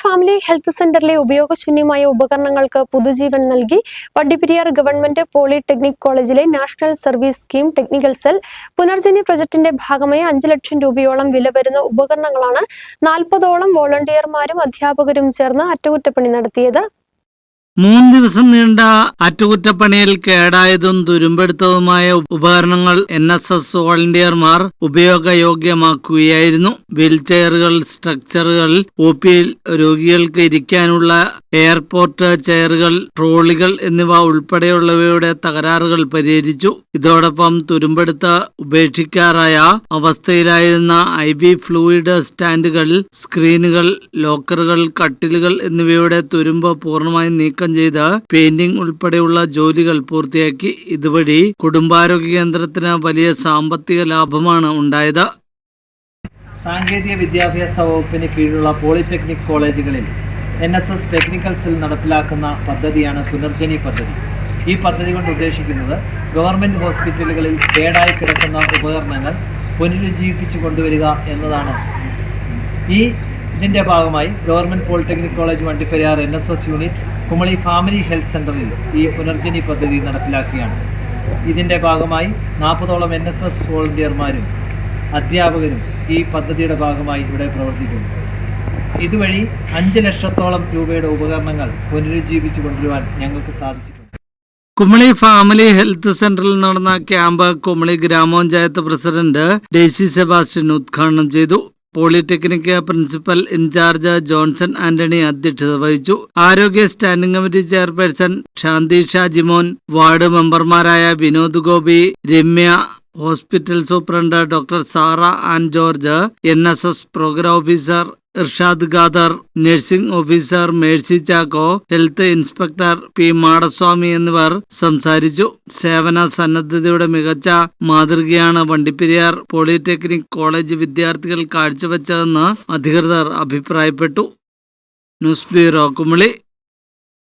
Family health സെന്ററിലെ ഉപയോഗശൂന്യമായ ഉപകരണങ്ങൾക്ക് പുതുജീവൻ നൽകി വണ്ടിപ്പെരിയാർ ഗവൺമെന്റ് പോളിടെക്നിക് കോളേജിലെ national service scheme technical cell Punarjani പ്രൊജക്ടിന്റെ ഭാഗമായി അഞ്ച് ലക്ഷം രൂപയോളം വില വരുന്ന ഉപകരണങ്ങളാണ് നാൽപ്പതോളം വോളണ്ടിയർമാരും അധ്യാപകരും ചേർന്ന് അറ്റകുറ്റപ്പണി നടത്തിയത്. മൂന്ന് ദിവസം നീണ്ട അറ്റകുറ്റപ്പണിയിൽ കേടായതും തുരുമ്പെടുത്തതുമായ ഉപകരണങ്ങൾ എൻ എസ് എസ് വോളണ്ടിയർമാർ ഉപയോഗയോഗ്യമാക്കുകയായിരുന്നു. വീൽചെയറുകൾ സ്ട്രക്ചറുകൾ ഒ പിയിൽ രോഗികൾക്ക് ഇരിക്കാനുള്ള എയർപോർട്ട് ചെയറുകൾ ട്രോളികൾ എന്നിവ ഉൾപ്പെടെയുള്ളവയുടെ തകരാറുകൾ പരിഹരിച്ചു. ഇതോടൊപ്പം തുരുമ്പെടുത്ത് ഉപേക്ഷിക്കാറായ അവസ്ഥയിലായിരുന്ന ഐ ബി ഫ്ലൂയിഡ് സ്റ്റാൻഡുകൾ സ്ക്രീനുകൾ ലോക്കറുകൾ കട്ടിലുകൾ എന്നിവയുടെ തുരുമ്പ് പൂർണമായും നീക്കം ചെയ്ത് പെയിന്റിംഗ് ഉൾപ്പെടെയുള്ള ജോലികൾ പൂർത്തിയാക്കി. ഇതുവഴി കുടുംബാരോഗ്യ കേന്ദ്രത്തിന് വലിയ സാമ്പത്തിക ലാഭമാണ് ഉണ്ടായത്. സാങ്കേതിക വിദ്യാഭ്യാസ വകുപ്പിന് കീഴിലുള്ള പോളിടെക്നിക് കോളേജുകളിൽ N S S technical cell നടപ്പിലാക്കുന്ന പദ്ധതിയാണ് പുനർജനി പദ്ധതി. ഈ പദ്ധതി കൊണ്ട് ഉദ്ദേശിക്കുന്നത് ഗവൺമെന്റ് ഹോസ്പിറ്റലുകളിൽ കേടായി കിടക്കുന്ന ഉപകരണങ്ങൾ പുനരുജ്ജീവിപ്പിച്ചു കൊണ്ടുവരിക എന്നതാണ്. ഈ ഇതിന്റെ ഭാഗമായി government polytechnic college Vandiperiyar N S S unit Kumily family health സെന്ററിൽ ഈ പുനർജനി പദ്ധതി നടപ്പിലാക്കുകയാണ്. ഇതിന്റെ ഭാഗമായി നാൽപ്പതോളം എൻ എസ് എസ് വോളണ്ടിയർമാരും അധ്യാപകരും ഈ പദ്ധതിയുടെ ഭാഗമായി ഇവിടെ പ്രവർത്തിക്കുന്നു. ഇതുവഴി അഞ്ച് ലക്ഷത്തോളം രൂപയുടെ ഉപകരണങ്ങൾ പുനരുജ്ജീവിച്ചു കൊണ്ടുവരുവാൻ ഞങ്ങൾക്ക് സാധിച്ചിട്ടുണ്ട്. കുമളി ഫാമിലി ഹെൽത്ത് സെന്ററിൽ നടന്ന ക്യാമ്പ് കുമളി ഗ്രാമപഞ്ചായത്ത് പ്രസിഡന്റ് ഡേസി സെബാസ്റ്റ്യൻ ഉദ്ഘാടനം ചെയ്തു. Polytechnic principal in charge Johnson Antony അധ്യക്ഷത വഹിച്ചു. ആരോഗ്യ standing committee chairperson Shanthi Shajimon ward മെമ്പർമാരായ Vinod Gopi Ramya hospital superintendent doctor Sara and George N S S programme officer Irshad Khader nursing officer Mercy Chacko health inspector P Madaswamy എന്നിവർ സംസാരിച്ചു. സേവന സന്നദ്ധതയുടെ മികച്ച മാതൃകയാണ് Vandiperiyar polytechnic college വിദ്യാർത്ഥികൾ കാഴ്ചവെച്ചതെന്ന് അധികൃതർ അഭിപ്രായപ്പെട്ടു. News bureau Kumily.